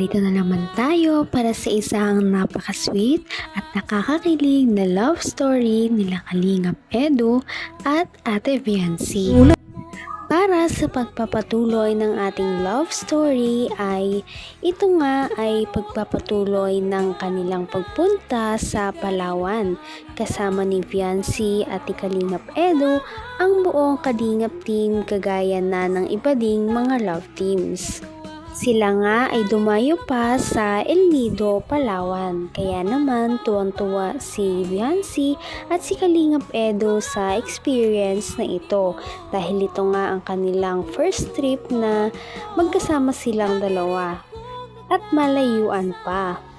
narito na naman tayo para sa isang napaka-sweet at nakakakilig na love story nila Kalingap Edu at Ate Viancy. Para sa pagpapatuloy ng ating love story ay ito nga ay pagpapatuloy ng kanilang pagpunta sa Palawan kasama ni Viancy at ni Kalingap Edu ang buong Kalingap team kagaya na ng iba ding mga love teams. Sila nga ay dumayo pa sa El Nido, Palawan. Kaya naman tuwang-tuwa si Viancy at si Kalingap Edo sa experience na ito dahil ito nga ang kanilang first trip na magkasama silang dalawa at malayuan pa.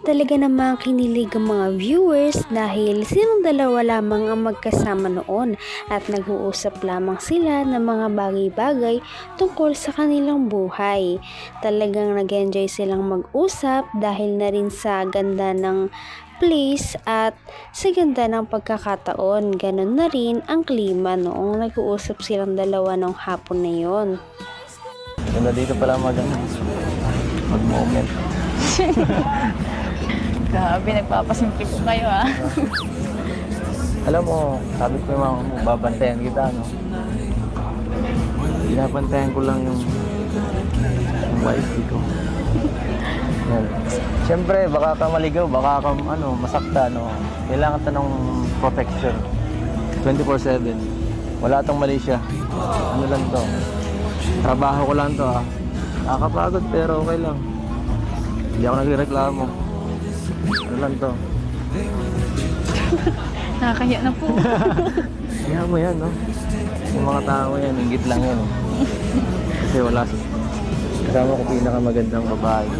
Talaga namang kinilig ang mga viewers dahil silang dalawa lamang ang magkasama noon at nag-uusap lamang sila ng mga bagay-bagay tungkol sa kanilang buhay. Talagang nag-enjoy silang mag-usap dahil na rin sa ganda ng place at sa ganda ng pagkakataon. Ganon na rin ang klima noong nag-uusap silang dalawa nung hapon na yon. Ganda dito pala mag, mag-moment. Grabe, nagpapasimple po kayo ah. Alam mo, sabi ko yung mga babantayan kita, no? Binabantayan ko lang yung, yung wife ko. Yan. Siyempre, baka ka maligaw, baka ka ano, masakta, no? Kailangan ta ng protection. 24-7. Wala tong mali siya. Ano lang to? Trabaho ko lang to, ah. Nakakapagod, pero okay lang. Hindi ako nagreklamo. Ano lang to? Nakakaya na po. Kaya mo yan, no? Yung mga tao yan, ingit lang yan. eh. Kasi wala. Kasama ko pinakamagandang babae.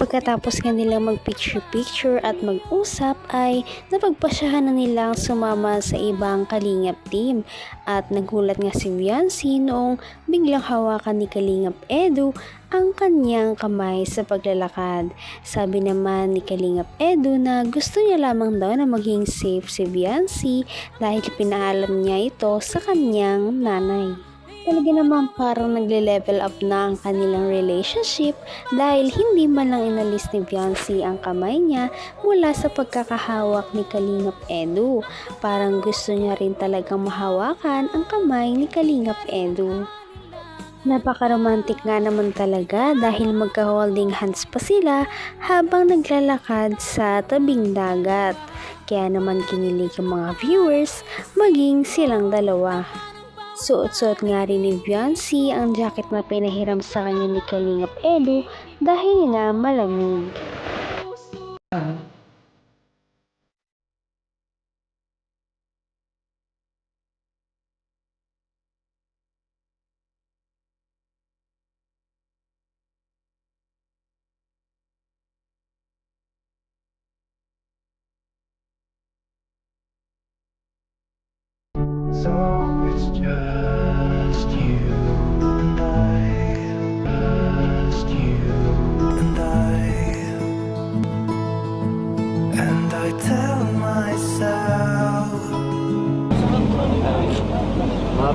Pagkatapos nga nilang mag-picture-picture at mag-usap ay napagpasyahan na nilang sumama sa ibang Kalingap team at nagulat nga si Viancy noong biglang hawakan ni Kalingap Edu ang kanyang kamay sa paglalakad. Sabi naman ni Kalingap Edu na gusto niya lamang daw na maging safe si Viancy dahil pinaalam niya ito sa kanyang nanay. Talaga naman parang nagle-level up na ang kanilang relationship dahil hindi man lang inalis ni Beyonce ang kamay niya mula sa pagkakahawak ni Kalingap Edu. Parang gusto niya rin talagang mahawakan ang kamay ni Kalingap Edu. Napaka-romantic nga naman talaga dahil magka-holding hands pa sila habang naglalakad sa tabing dagat. Kaya naman kinilig ang mga viewers maging silang dalawa. Suot-suot nga rin ni Beyonce ang jacket na pinahiram sa kanya ni Kalingap Edu dahil nga malamig.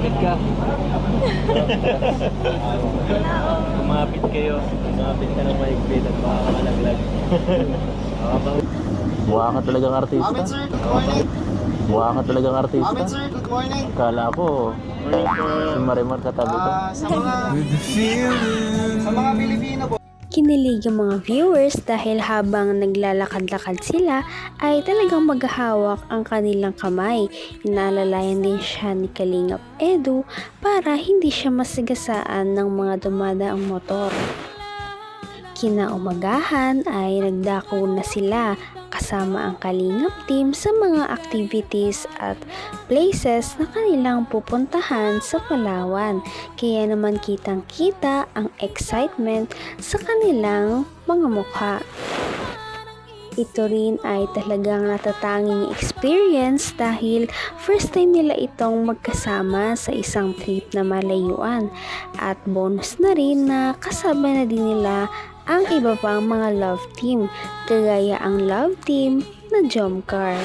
Kumapit ka. Kumapit kayo. Kumapit ka ng maigpit at baka malaglag. Buha ka talagang artista. Buha ka talagang artista. Good morning. Kala ko, si Marimar katabi ko. Ah, sa mga sa mga Pilipino po. Kinilig ang mga viewers dahil habang naglalakad-lakad sila ay talagang maghahawak ang kanilang kamay. Inaalalayan din siya ni Kalingap Edu para hindi siya masigasaan ng mga dumadaang motor. Kinaumagahan ay nagdako na sila kasama ang Kalingap team sa mga activities at places na kanilang pupuntahan sa Palawan. Kaya naman kitang kita ang excitement sa kanilang mga mukha. Ito rin ay talagang natatanging experience dahil first time nila itong magkasama sa isang trip na malayuan at bonus na rin na kasama na din nila ang iba pang mga love team kagaya ang love team na Jomcar.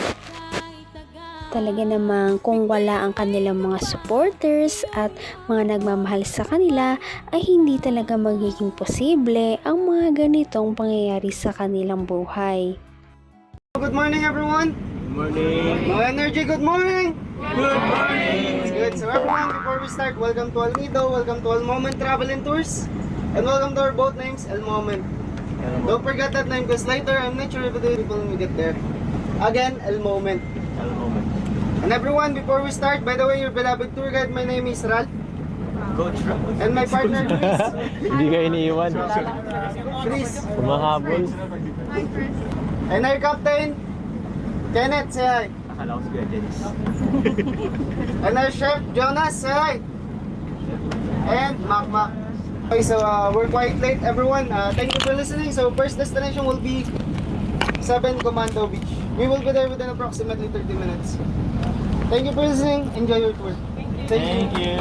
Talaga namang kung wala ang kanilang mga supporters at mga nagmamahal sa kanila ay hindi talaga magiging posible ang mga ganitong pangyayari sa kanilang buhay. Good morning, everyone. Good morning. No energy, good morning. Good morning. Good. So, everyone, before we start, welcome to Alnido, welcome to Al Moment Travel and Tours, and welcome to our boat names, El Moment. Don't forget that name because later, I'm not sure if the people will get there. Again, El Moment. El Moment. And everyone, before we start, by the way, your beloved tour guide, my name is Ralph. Coach And my partner, Chris. Hindi ka iniiwan. Chris. Umahabol. And our captain, Kenneth, say hi. Akala ko si Kuya Dennis. And our chef, Jonas, say hi. And Mac Mac. Okay, so uh, we're quite late, everyone. Uh, thank you for listening. So first destination will be 7 Commando Beach. We will be there within approximately 30 minutes. Thank you for listening. Enjoy your tour. Thank, you.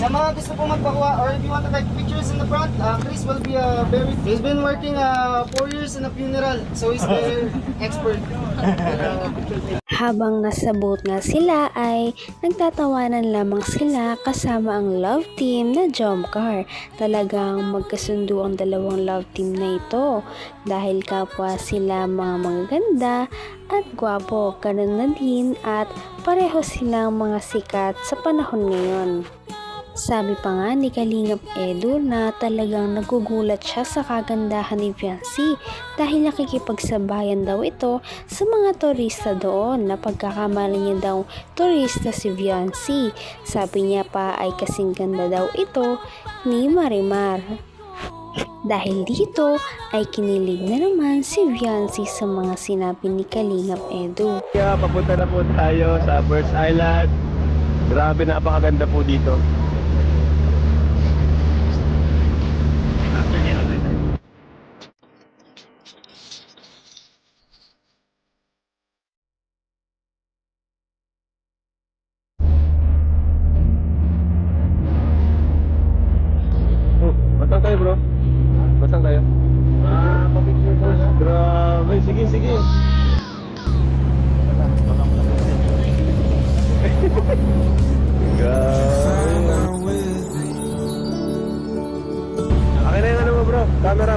Sa mga gusto po magpakuha or if you want to take pictures in the front, uh, Chris will be uh, very... He's been working uh, 4 years in a funeral, so he's the expert. Uh, Habang nasa boat nga sila ay nagtatawanan lamang sila kasama ang love team na Jomcar. Talagang magkasundo ang dalawang love team na ito dahil kapwa sila mga magaganda at gwapo. Ganun na din at pareho silang mga sikat sa panahon ngayon. Sabi pa nga ni Kalingap Edu na talagang nagugulat siya sa kagandahan ni Fiancé dahil nakikipagsabayan daw ito sa mga turista doon na pagkakamali niya daw turista si Fiancé. Sabi niya pa ay kasing ganda daw ito ni Marimar. Dahil dito ay kinilig na naman si Fiancé sa mga sinabi ni Kalingap Edu. Kaya papunta na po tayo sa Birds Island. Grabe, napakaganda po dito.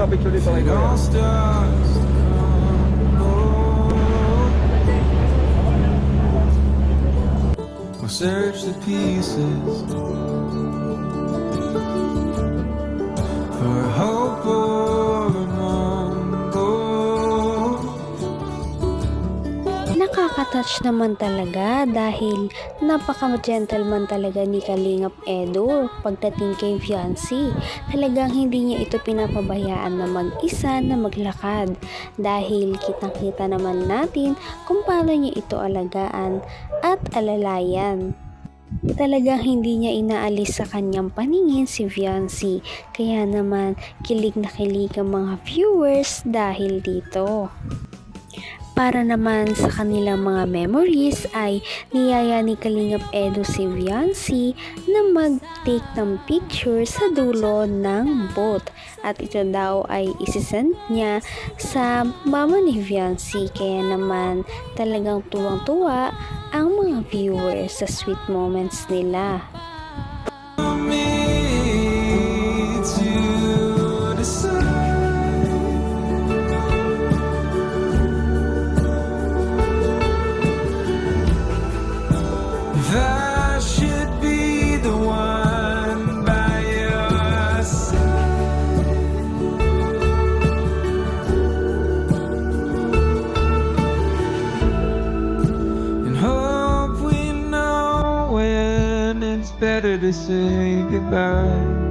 Camera, picture dito kay Kuya. All stars crumble. We'll search the pieces Nakaka-touch naman talaga dahil napaka-gentleman talaga ni Kalingap Edo pagdating kay Fiancé. Talagang hindi niya ito pinapabayaan na mag-isa na maglakad dahil kitang-kita naman natin kung paano niya ito alagaan at alalayan. Talagang hindi niya inaalis sa kanyang paningin si Fiancé kaya naman kilig na kilig ang mga viewers dahil dito. Para naman sa kanilang mga memories ay niyaya ni Kalingap Edo si Viancy na mag-take ng picture sa dulo ng boat. At ito daw ay isisend niya sa mama ni Viancy. Kaya naman talagang tuwang-tuwa ang mga viewers sa sweet moments nila. Better to say goodbye.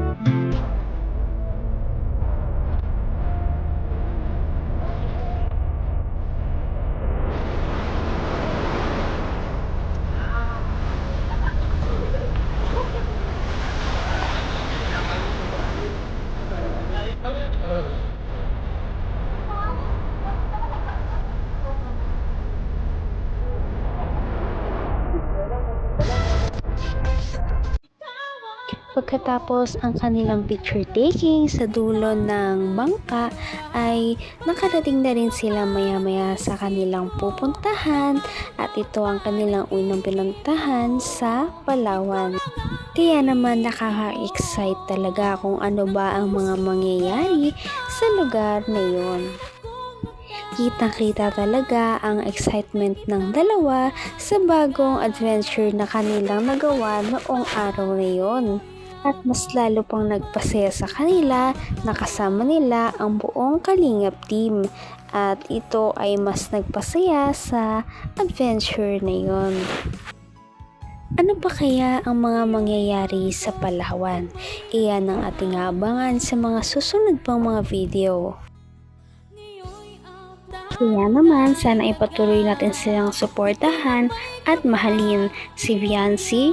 Pagkatapos ang kanilang picture taking sa dulo ng bangka ay nakarating na rin sila maya-maya sa kanilang pupuntahan at ito ang kanilang unang pinuntahan sa Palawan. Kaya naman nakaka-excite talaga kung ano ba ang mga mangyayari sa lugar na yun. Kitang-kita talaga ang excitement ng dalawa sa bagong adventure na kanilang nagawa noong araw na yon. At mas lalo pang nagpasaya sa kanila na kasama nila ang buong Kalingap team. At ito ay mas nagpasaya sa adventure na yon. Ano pa kaya ang mga mangyayari sa Palawan? Iyan ang ating abangan sa mga susunod pang mga video. Kaya naman, sana ipatuloy natin silang suportahan at mahalin si Viancy,